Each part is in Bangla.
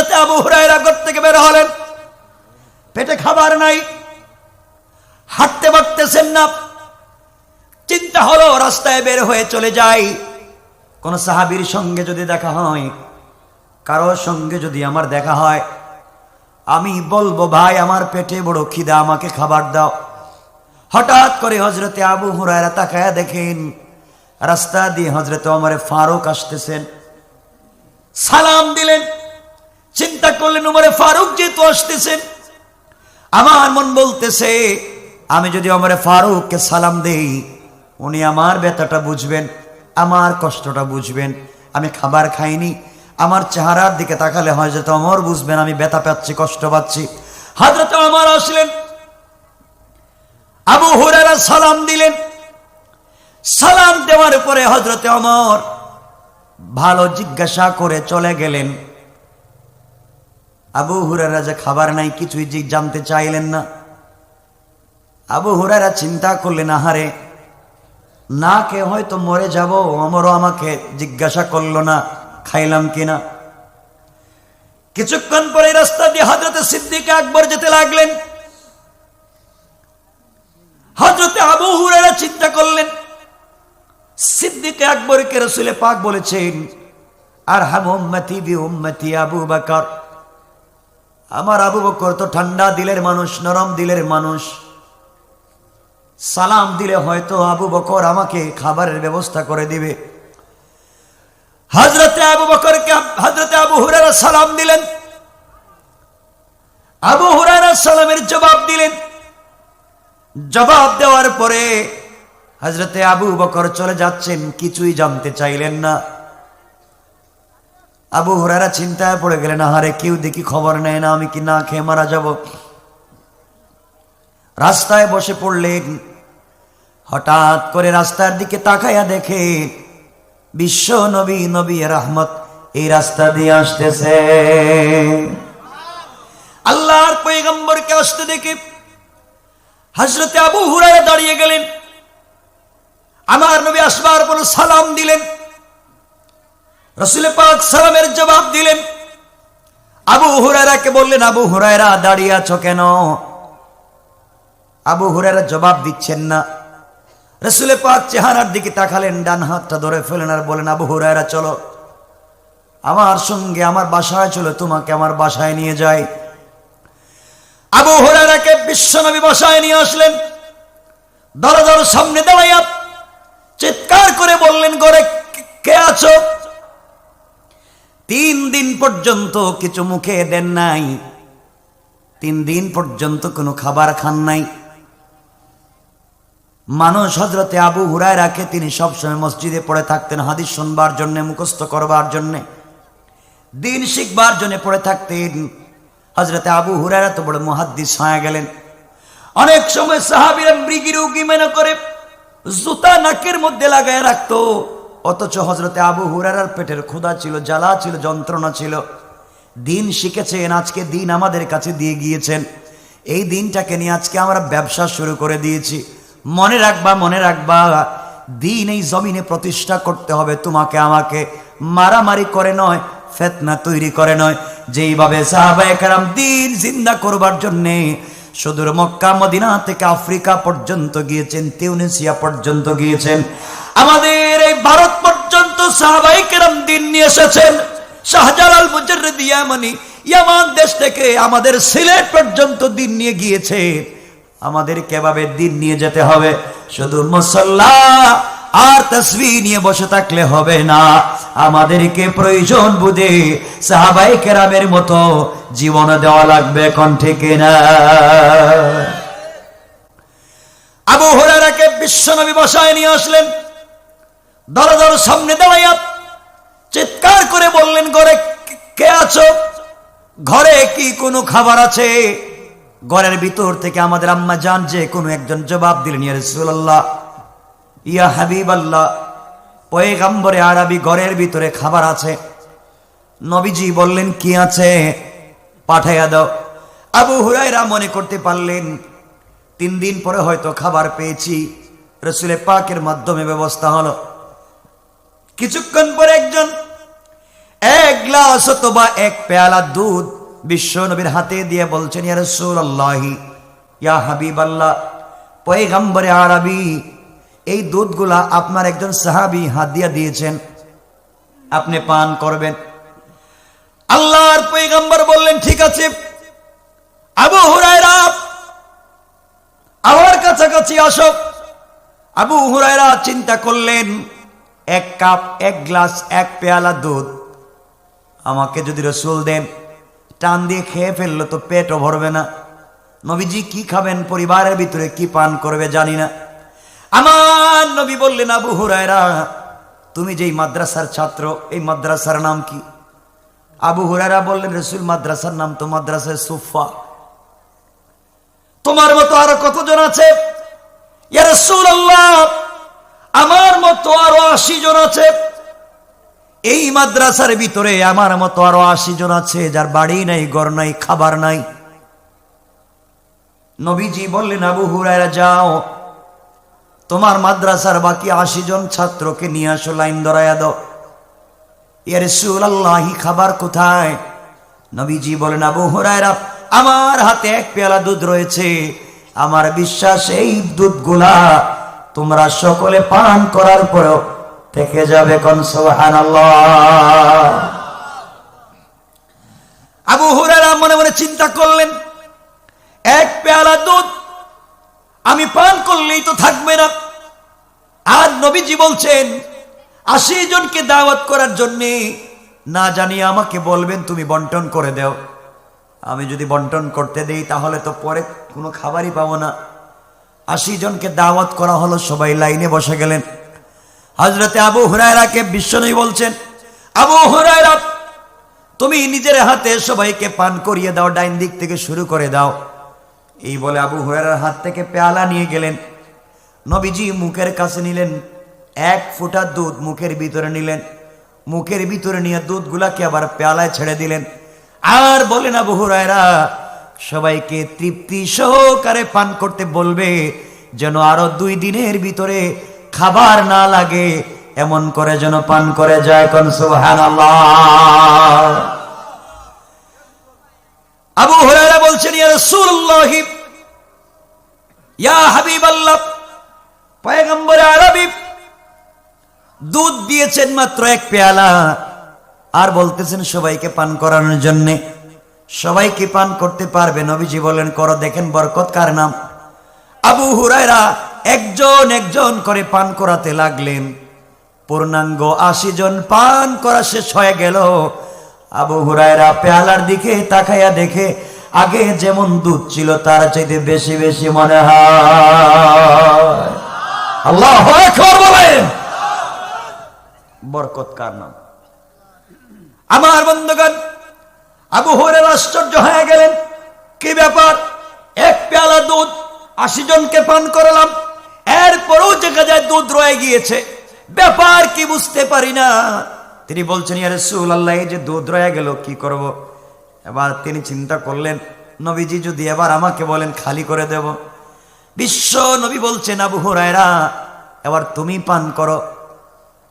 হজরতে আবু হুরায়রা ঘর থেকে বের হলেন। পেটে খাবার নাই। হাঁটতে পারতেছেন না। চিন্তা হলো রাস্তায় বের হয়ে চলে যাই। কোন সাহাবীর সঙ্গে যদি দেখা হয়, কারোর সঙ্গে যদি আমার দেখা হয়, আমি বলব, ভাই, আমার পেটে বড় খিদা, আমাকে খাবার দাও। হঠাৎ করে হজরতে আবু হুরায়রা তাকায়া দেখেন, রাস্তা দিয়ে হজরতে আমার ফারুক আসতেছেন। সালাম দিলেন। চিন্তা করলেন উমরে ফারুক যেহেতু আসতেছেন। আমার মন বলতেছে, আমি যদি অমরে ফারুককে সালাম দেই, উনি আমার ব্যথাটা বুঝবেন, আমার কষ্টটা বুঝবেন, আমি খাবার খাইনি, আমার চেহারার দিকে তাকালে হয় যে অমর বুঝবেন আমি ব্যথা পাচ্ছি, কষ্ট পাচ্ছি। হাজরত আমার আসলেন। আবু হুরারা সালাম দিলেন। সালাম দেওয়ার পরে হজরতে অমর ভালো জিজ্ঞাসা করে চলে গেলেন। আবু হুরারা যে খাবার নাই, কিছুই জানতে চাইলেন না। আবু হুরারা চিন্তা করলেন, আহারে, না কে হয়তো মরে যাব, অমরও আমাকে জিজ্ঞাসা করল না, খাইলাম কিনা কিছুক্ষণ পরে রাস্তা দিয়ে হজরতে সিদ্দিক আকবর যেতে লাগলেন। হজরতে আবু হুরারা চিন্তা করলেন, সিদ্দিক আকবরকে রসুলে পাক বলেছেন আর হাম উম্মতি বি উম্মতি আবু বাকর। আমার আবু বকর তো ঠান্ডা দিলের মানুষ, নরম দিলের মানুষ। সালাম দিলে হয়তো আবু বকর আমাকে খাবারের ব্যবস্থা করে দিবে। হজরতে আবু বকরকে হজরতে আবু হুরারা সালাম দিলেন। আবু হুরারা সালামের জবাব দিলেন। জবাব দেওয়ার পরে হজরতে আবু বকর চলে যাচ্ছেন, কিছুই জানতে চাইলেন না। আবু হুরারা চিন্তায় পড়ে গেলেন, আহারে কেউ দেখি খবর নেয় না, আমি কি না খেয়ে মারা যাব? রাস্তায় বসে পড়লেন, হঠাৎ করে রাস্তার দিকে তাকাইয়া দেখে বিশ্ব নবী নবী রহমত এই রাস্তা দিয়ে আসতেছে। আল্লাহর পৈগম্বরকে আসতে দেখে হজরতে আবু হুরারা দাঁড়িয়ে গেলেন। আমার নবী আসবার পর সালাম দিলেন। রসুল পাক সালামের জবাব দিলেন, আবু হুরায়রাকে বললেন, আবু হুরায়রা, দাঁড়িয়ে আছো কেন? আবু হুরায়রা জবাব দিচ্ছেন না। রসুল পাক চেহারার দিকে তাকালেন, ডান হাতটা ধরে ফেলেন আর বলেন আবু হুরায়রা, চলো। আমার সঙ্গে আমার বাসায় চলো, তোমাকে আমার বাসায় নিয়ে যাই। আবু হুরায়রাকে বিশ্বনবী বাসায় নিয়ে আসলেন। দরজার সামনে দাঁড়াইয়া চিৎকার করে বললেন, ঘরে কে আছো? তিন দিন পর্যন্ত কিছু মুখে দেন নাই। তিন দিন পর্যন্ত কোনো খাবার খান নাই। মানুষ হজরতে আবু হুরায় রাখে তিনি সবসময় মসজিদে পড়ে থাকতেন হাদিস শুনবার জন্য, মুখস্থ করবার জন্য। দিন শিখবার জন্য পড়ে থাকতেন। হজরতে আবু হুরায়রা তো বড় মহাদ্দিস হয়ে গেলেন। অনেক সময় সাহাবিরা মৃগী রুগী মেনে করে, জুতা নাকের মধ্যে লাগায় রাখতো। অথচ হজরতে আবু হুরারার পেটের ক্ষুধা ছিল, জ্বালা ছিল, যন্ত্রণা ছিল। দিন শিখেছেন আজকে দিন আমাদের কাছে দিয়ে গিয়েছেন। এই দিনটাকে নিয়ে আজকে আমরা ব্যবসা শুরু করে দিয়েছি। মনে রাখবা মনে রাখবা, দিন এই জমিনে প্রতিষ্ঠা করতে হবে, তোমাকে আমাকে মারামারি করে নয়, ফেতনা তৈরি করে নয়। যেইভাবে সাহাবায়ে কারাম দিন জিন্দা করবার জন্যে সুদূর মক্কা, মদিনা থেকে আফ্রিকা পর্যন্ত গিয়েছেন তিউনেশিয়া পর্যন্ত গিয়েছেন। আমাদের এই ভারত পর্যন্ত সাহাবাই কেরাম দিন নিয়ে এসেছেন। শাহজালাল মুজাররিদ ইয়ামানি দেশ থেকে আমাদের সিলেট পর্যন্ত দিন নিয়ে গিয়েছে। আমাদের কেভাবে দিন নিয়ে যেতে হবে। শুধু মুসল্লা আর তসবি নিয়ে বসে থাকলে হবে না। আমাদেরকে প্রয়োজন বুঝে সাহাবাই কেরামের মতো জীবন দেওয়া লাগবে কোন। ঠিক না আবু হরারাকে বিশ্বনবী বসায় নিয়ে আসলেন। দরজার সামনে দাঁড়াইয়া চিৎকার করে বললেন, ঘরে কে আছো? ঘরে কি কোনো খাবার আছে? ঘরের ভিতর থেকে আমাদের আম্মা জান যে কোনো একজন জবাব দিলেন, ইয়া রাসূলুল্লাহ, ইয়া হাবিব আল্লাহ পয়গাম্বরে আরবি ঘরের ভিতরে খাবার আছে। নবীজি বললেন, কি আছে? পাঠাইয়া দাও। আবু হুরায়রা মনে করতে পারলেন, তিন দিন পরে হয়তো খাবার পেয়েছি। রসুলে পাকের মাধ্যমে ব্যবস্থা হলো। কিছুক্ষণ পরে একজন, এক গ্লাস অথবা এক পেয়ালা দুধ বিশ্ব নবীর হাতে দিয়ে বলছেন, ইয়া আরবি, এই দুধগুলা আপনার একজন সাহাবী দিয়ে দিয়েছেন, আপনি পান করবেন। আল্লাহর পয়গম্বর বললেন, ঠিক আছে, আবু হুরায়রা, আমার কাছাকাছি আসো। আবু হুরায়রা চিন্তা করলেন এক কাপ, এক গ্লাস, এক পেয়ালা দুধ। আমাকে যদি রসুল দেন, টান দিয়ে খেয়ে ফেলল তো পেটও ভরবে না। নবীজি কি খাবেন? পরিবারের ভিতরে কি পান করবে জানি না। আমার নবী বললেন, আবু হুরায়রা, তুমি যেই মাদ্রাসার ছাত্র, এই মাদ্রাসার নাম কি? আবু হুরায়রা বললেন, রসুল, মাদ্রাসার নাম তো মাদ্রাসার সুফা তোমার মতো আরও কতজন আছে? ইয়া রাসূলুল্লাহ আমার মতো আরও আশি জন আছে। এই মাদ্রাসার ভিতরে আমার মতো আরও আশি জন আছে, যার বাড়ি নাই, ঘর নাই, খাবার নাই। নবীজি বললেন, আবু হুরায়রা, যাও। তোমার মাদ্রাসার বাকি আশি জন ছাত্রকে নিয়ে আসো, লাইন ধরাইয়া দাও। এর সুলাল্লাহি খাবার কোথায়? নবীজি বলেন, আবু হুরায়রা, আমার হাতে এক পেয়ালা দুধ রয়েছে। আমার বিশ্বাস, এই দুধগুলা তোমরা সকলে পান করার পরেও থেকে যাবে কোন সুবহানাল্লাহ। আবু হুরায়রা মনে মনে চিন্তা করলেন, এক পেয়ালা দুধ আমি পান করলেই তো থাকবে না। আর নবীজি বলছেন, আশি জনকে দাওয়াত করার জন্যে না জানি আমাকে বলবেন তুমি বন্টন করে দাও। আমি যদি বন্টন করতে দেই তাহলে তো পরে কোনো খাবারই পাবো না। আশি জনকে দাওয়াত করা হলো, সবাই লাইনে বসে গেলেন। হজরতে আবু হুরায়রাকে বিশ্বনবী বলছেন, আবু হুরায়রা, তুমি নিজের হাতে সবাইকে পান করিয়ে দাও, ডাইন দিক থেকে শুরু করে দাও। এই বলে আবু হুরায়রার হাত থেকে পেয়ালা নিয়ে গেলেন। নবীজি মুখের কাছে নিলেন, এক ফোঁটা দুধ মুখের ভিতরে নিলেন। মুখের ভিতরে নিয়ে দুধগুলাকে আবার পেয়ালায় ছেড়ে দিলেন। আর বলেন আবু হুরায়রা সবাইকে তৃপ্তি সহকারে পান করতে বলবে, যেন আরও দুই দিনের ভিতরে খাবার না লাগে, এমন করে যেন পান করে যায় কোন সুবহানাল্লাহ। আবু হুরায়রা বলছেন, ইয়া আরবি, দুধ দিয়েছেন মাত্র এক পেয়ালা, আর বলতেছেন সবাইকে পান করানোর জন্য। সবাই কি পান করতে পারবে? নবীজি বলেন, করো। দেখেন বরকত কার নাম? আবু হুরায়রা একজন একজন করে পান করাতে লাগলেন। পূর্ণাঙ্গ আশি জন পান করা শেষ হয়ে গেল। আবু হুরায়রা পেয়ালার দিকে তাকাইয়া দেখে, আগে যেমন দুধ ছিল, তার চাইতে বেশি বেশি মনে হয়। আল্লাহ বলেন। বরকত কার নাম? আমার বন্ধুগণ আবু হরের আশ্চর্য হয়ে গেলেন। কি ব্যাপার? এক পেয়ালা দুধ আশি জনকে পান করালাম। এরপরেও দেখা যায় দুধ রয়ে গিয়েছে। ব্যাপার কি বুঝতে পারি না। তিনি বলছেন ইয়ারে সুল আল্লাহ যে দুধ রয়ে গেল, কি করব। এবার তিনি চিন্তা করলেন, নবীজি, যদি এবার আমাকে বলেন, খালি করে দেব? বিশ্ব নবী বলছেন, আবু হুরায়রা, এবার তুমি পান করো।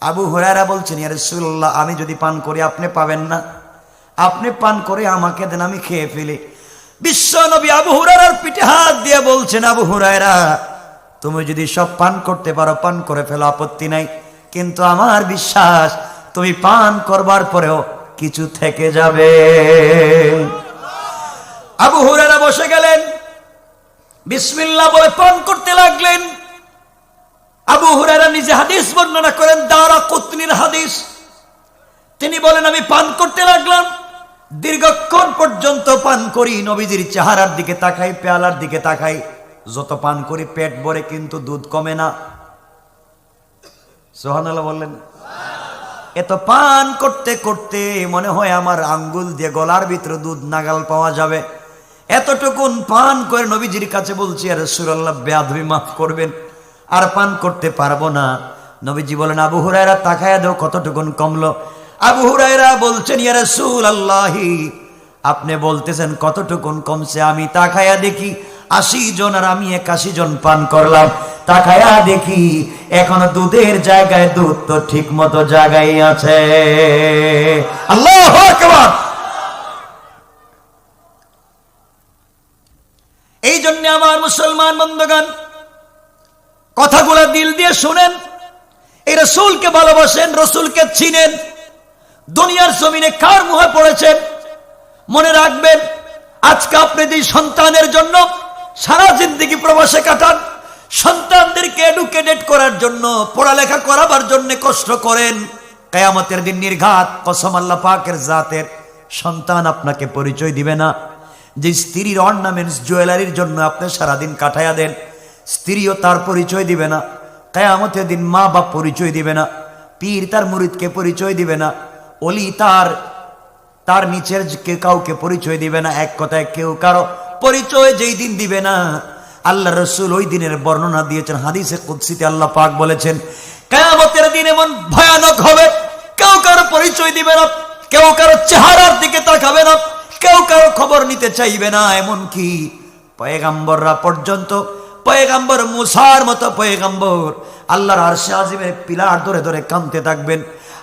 আবু হুরায়রা বলছেন ইয়ারে সুল্লাহ আমি যদি পান করি, আপনি পাবেন না? আপনি পান করে আমাকে দেন, আমি খেয়ে ফেলি। বিশ্ব নবী আবু হুরায়রার পিঠে হাত দিয়ে বলছেন, আবু হুরায়রা, তুমি যদি সব পান করতে পারো, পান করে ফেলো, আপত্তি নাই। কিন্তু আমার বিশ্বাস, তুমি পান করবার পরেও কিছু থেকে যাবে। আবু হুরায়রা বসে গেলেন। বিসমিল্লাহ বলে পান করতে লাগলেন। আবু হুরায়রা নিজে হাদিস বর্ণনা করেন দারা কুতনির হাদিস। তিনি বলেন, আমি পান করতে লাগলাম। দীর্ঘক্ষণ পর্যন্ত পান করি নবীজির চেহারার দিকে তাকাই, পেয়ালার দিকে তাকাই। যত পান করি পেট ভরে কিন্তু দুধ কমে না। সোহানাল্লাহ বললেন, এত পান করতে করতে মনে হয় আমার আঙ্গুল দিয়ে গলার ভিতরে দুধ নাগাল পাওয়া যাবে। এতটুকুন পান করে নবীজির কাছে বলছি, আর সুরাল্লাহ, বেয়াদবি মাফ করবেন, আর পান করতে পারব না। নবীজি বলেন, আবু হুরায়রা, তাকায়া দেও কতটুকুন কমলো। আবু হুরায়রা বলছেন আপনি বলতেছেন, কতটুকুন কমছে? আমি তাকায়া দেখি আশি জন আর আমি একাশি জন পান করলাম। তাকায়া দেখি এখনও দুধের জায়গায় দুধ তো ঠিক মতো জায়গায় আছে। আল্লাহ এই জন্য আমার মুসলমান বন্ধুগণ, কথাগুলো দিল দিয়ে শুনেন। এই রসুলকে ভালোবাসেন, রসুলকে চিনেন। দুনিয়ার জমিনে কার মুহে পড়েছেন? মনে রাখবেন, আজকে আপনি যে সন্তানের জন্য সারা জিন্দিগি প্রবাসে কাটান, সন্তানদেরকে এডুকেটেড করার জন্য, পড়ালেখা করাবার জন্য কষ্ট করেন, কেয়ামতের দিন নির্ঘাত, কসম আল্লাহ পাকের জাতের সন্তান আপনাকে পরিচয় দিবে না। যে স্ত্রীর অর্নামেন্টস, জুয়েলারির জন্য আপনি সারাদিন কাটাইয়া দেন, স্ত্রীও তার পরিচয় দিবে না। কেয়ামতের দিন মা বাপ পরিচয় দিবে না। পীর তার মুরিদকে পরিচয় দিবে না। অলি তার তার নিচের কে কাউকে পরিচয় দিবে না, এক কথায় কেউ কারও পরিচয় যেই দিন দিবে না। আল্লাহ রসুল ওই দিনের বর্ণনা দিয়েছেন, হাদিসে কুৎসিতে আল্লাহ পাক বলেছেন, কেয়ামতের দিন এমন ভয়ানক হবে, কেউ কারও পরিচয় দিবে না, কেউ কারও চেহারার দিকে তাকাবে না, কেউ কারও খবর নিতে চাইবে না এমন কি পয়গাম্বররা পর্যন্ত, পয়গাম্বর মুসার মতো পয়গাম্বর, আল্লাহর আরশে আজিমের পিলার ধরে ধরে কাঁদতে থাকবেন।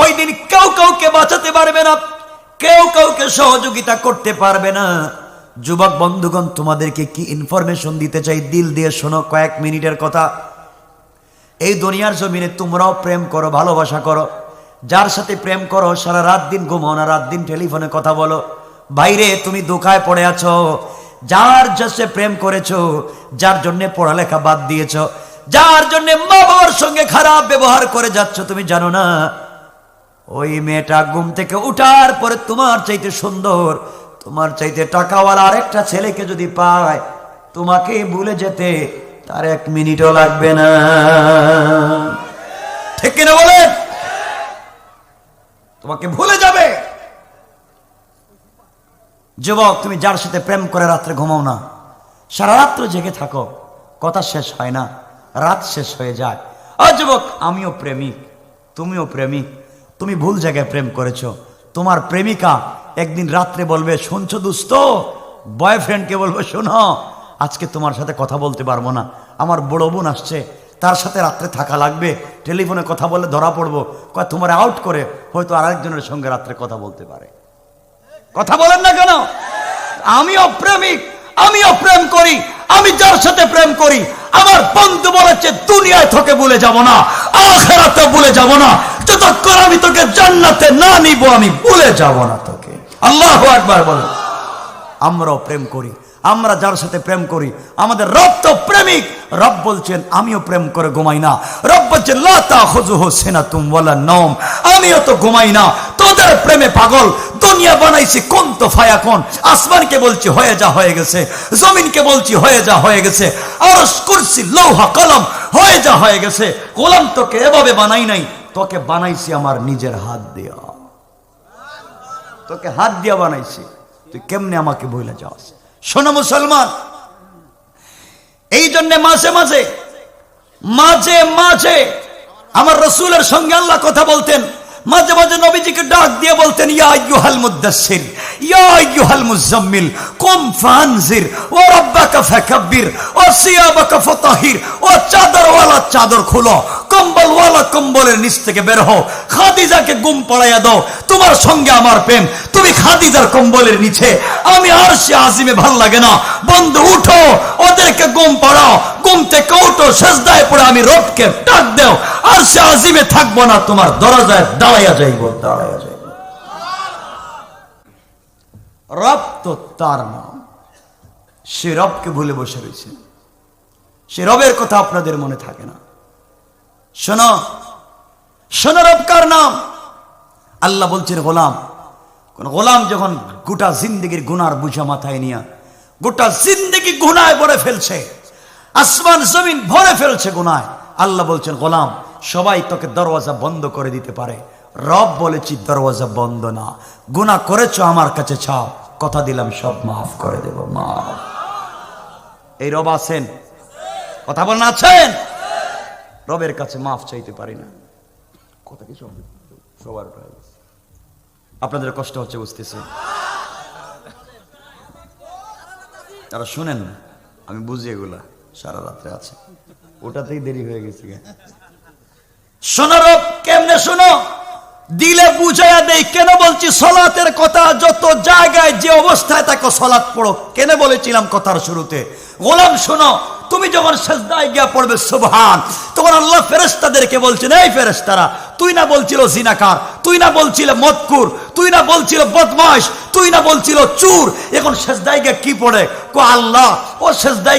ওই দিন কেউ কাউকে বাঁচাতে পারবে না, কেউ কাউকে সহযোগিতা করতে পারবে না। যুবক বন্ধুগণ, তোমাদেরকে কি ইনফরমেশন দিতে চাই? দিল দিয়ে শোনো, কয়েক মিনিটের কথা। এই দুনিয়ার জমিনে তোমরাও প্রেম করো, ভালোবাসা করো। যার সাথে প্রেম করো, সারা রাত দিন ঘুমো না, রাত দিন টেলিফোনে কথা বলো। বাইরে তুমি দোকায় পড়ে আছো, যার যাচ্ছে প্রেম করেছ, যার জন্য পড়ালেখা বাদ দিয়েছ, যার জন্য মা বাবার সঙ্গে খারাপ ব্যবহার করে যাচ্ছ, তুমি জানো না। ওই মেয়েটা ঘুম থেকে উঠার পরে তোমার চাইতে সুন্দর, তোমার চাইতে টাকাওয়ালা আরেকটা ছেলেকে যদি পায়, তোমাকে ভুলে যেতে তার এক মিনিটও লাগবে না। ঠিক কিনা বলে তোমাকে ভুলে যাবে। যুবক, তুমি যার সাথে প্রেম করে রাত্রে ঘুমাও না। সারা রাত্র জেগে থাকো। কথা শেষ হয় না। রাত শেষ হয়ে যায়। আর যুবক, আমিও প্রেমিক। তুমিও প্রেমিক। তুমি ভুল জায়গায় প্রেম করেছ। তোমার প্রেমিকা একদিন রাত্রে বলবে, শুনছো দুস্ত? বয়ফ্রেন্ডকে বলবে, শোনো, আজকে তোমার সাথে কথা বলতে পারব না। আমার বড় বোন আসছে, তার সাথে রাত্রে থাকা লাগবে। টেলিফোনে কথা বলে ধরা পড়ব। কয়, তোমার আউট করে হয়তো আরেকজনের সঙ্গে রাত্রে কথা বলতে পারে। কথা বলেন না কেন? আমি অপ্রেমিক, আমি প্রেম করি। আমি যার সাথে প্রেম করি, আমার বন্ধু বলেছে, দুনিয়ায় তোকে ভুলে যাব না আখেরাতে ভুলে যাব না। যতক্ষণ আমি তোকে জান্নাতে না নিব, আমি ভুলে যাব না তোকে। আল্লাহ একবার বলো। আমরাও প্রেম করি। আমরা যার সাথে প্রেম করি, আমাদের রব তো প্রেমিক। রব বলছেন, আমিও প্রেম করে ঘুমাই না। রব বলছেন লাতা হজুহ সেনা তুম বলা নম আমিও তো ঘুমাই না। তোদের প্রেমে পাগল। দুনিয়া বানাইছি কোন তো ফায়া কোন? আসমানকে বলছি, হয়ে যা, হয়ে গেছে। জমিনকে বলছি, হয়ে যা, হয়ে গেছে। আর করছি লৌহা কলম, হয়ে যা, হয়ে গেছে। গোলাম তোকে এভাবে বানাই নাই। তোকে বানাইছি আমার নিজের হাত দিয়া। তোকে হাত দিয়া বানাইছি। তুই কেমনে আমাকে বইলে যাস? শোনো মুসলমান, এই জন্য মাঝে মাঝে মাঝে মাঝে আমার রসুলের সঙ্গে আল্লাহ কথা বলতেন, মাঝে মাঝে নবীজিকে ডাক দিয়ে বলতেন, ইয়া আইয়ুহাল মুদাসসির, ইয়া আইয়ুহাল মুজাম্মিল কুম ফানজির সিয়াবাকা ফাতাহির, ও চাদরওয়ালা চাদর খুলো, কম্বলওয়ালা কম্বলের নিচ থেকে বের হও, খাদিজাকে গুম পড়াইয়া দাও, তোমার সঙ্গে আমার প্রেম তুমি খাদিজার কম্বলের নিচে, আমি আর সে আজিমে ভালো লাগে না। বন্ধু, উঠো, ওদেরকে গুম পড়াও। গুম থেকে উঠো, সেজদায় পড়ে আমি রবকে ডাক দেও। আর সে আজিমে থাকব না, তোমার দরজায় দাঁড়াইয়া যাইব দাঁড়াইয়া যাইব। রব তো তার নাম। সে রবকে ভুলে বসে রয়েছে। সে রবের কথা আপনাদের মনে থাকে না। শোনো শোনো রব কার নাম? আল্লাহ বলছেন, গোলাম। কোন গোলাম যখন গোটা জিন্দগির গুনার বুঝা মাথায় নিয়ে গোটা জিন্দগি গুনায় ভরে ফেলছে, আসমান, জমিন ভরে ফেলছে গুনায়, আল্লাহ বলছেন, গোলাম, সবাই তোকে দরওয়াজা বন্ধ করে দিতে পারে। রব বলেছি, দরওয়াজা বন্ধ না। গুণা করেছ আমার কাছে চাও কথা দিলাম, সব মাফ করে দেব মা এই রব আছেন? কথা বলেন, আছেন? রবের কাছে মাফ চাইতে পারি না। কথা কি সব সবার। আপনাদের কষ্ট হচ্ছে বুঝতেছি। তারা শুনেন, আমি বুঝি এগুলা, সারা রাত্রে আছে। ওটাতেই দেরি হয়ে গেছে। কেমনে দিলে বুঝাইয়া দেই, কেন বলছি সলাতের কথা? যত জায়গায় যে অবস্থায় তাকে সলাৎ পড়ো। কেন বলেছিলাম কথার শুরুতে? গোলাম, শোনো, তুমি যখন সেজদায় গিয়া পড়বে, সুবহান, তখন আল্লাহ ফেরেশতাদেরকে বলছেন, এই ফেরেশতারা, তুই না বলছিল জিনাকার, তুই না বলছিল মদকুর তুই না বলছিল বদমাস তুই না বলছিল চুর। এখন গিয়া কি পড়ে? কো আল্লাহ, ও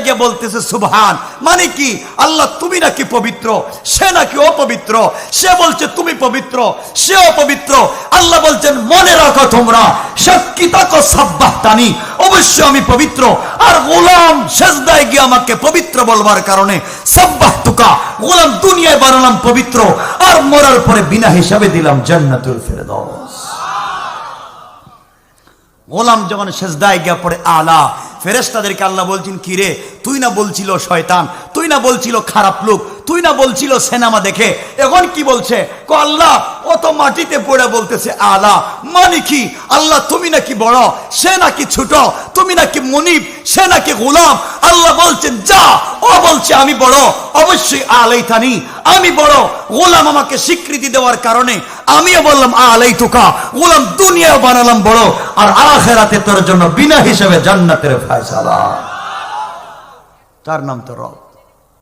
গিয়া বলতেছে, সুবহান। মানে কি? আল্লাহ, তুমি নাকি পবিত্র? সে নাকি অপবিত্র? সে বলছে, তুমি পবিত্র। সে অপবিত্র। আল্লাহ বলছেন, মনে রাখো তোমরা সাক্ষী তাকো সাব্বাহতানি অবশ্যই আমি পবিত্র। আর গোলাম সেজদায় গিয়ে আমাকে পবিত্র বলবার কারণে সাব্বাহ তুকা। গোলাম দুনিয়ায় বানালাম পবিত্র। আর মরার পরে বিনা হিসাবে দিলাম জান্নাতুল ফেরদাউস। গোলাম যখন শেষদায় গিয়া পড়ে, আলা ফেরেস্তাদেরকে আল্লাহ বলছেন, কিরে, তুই না বলছিল শয়তান, তুই না বলছিল খারাপ লোক তুই না বলছিল সিনেমা দেখে, এখন কি বলছে? আল্লাহ, ও তো মাটিতে পড়ে বলতেছে, আলা মানে কি? আল্লাহ, তুমি নাকি বড়, সে নাকি ছোট, তুমি নাকি মনিব, সে নাকি গোলাম? আল্লাহ বলছেন, যা, ও বলছে, আমি বড়, অবশ্যই আলাই থানি আমি বড়। গোলাম আমাকে স্বীকৃতি দেওয়ার কারণে আমিও বললাম আলাই তুকা গোলাম দুনিয়াও বানালাম বড়, আর আখেরাতে তোর জন্য বিনা হিসেবে জান্নাতের ফয়সালা। তার নাম তো রব।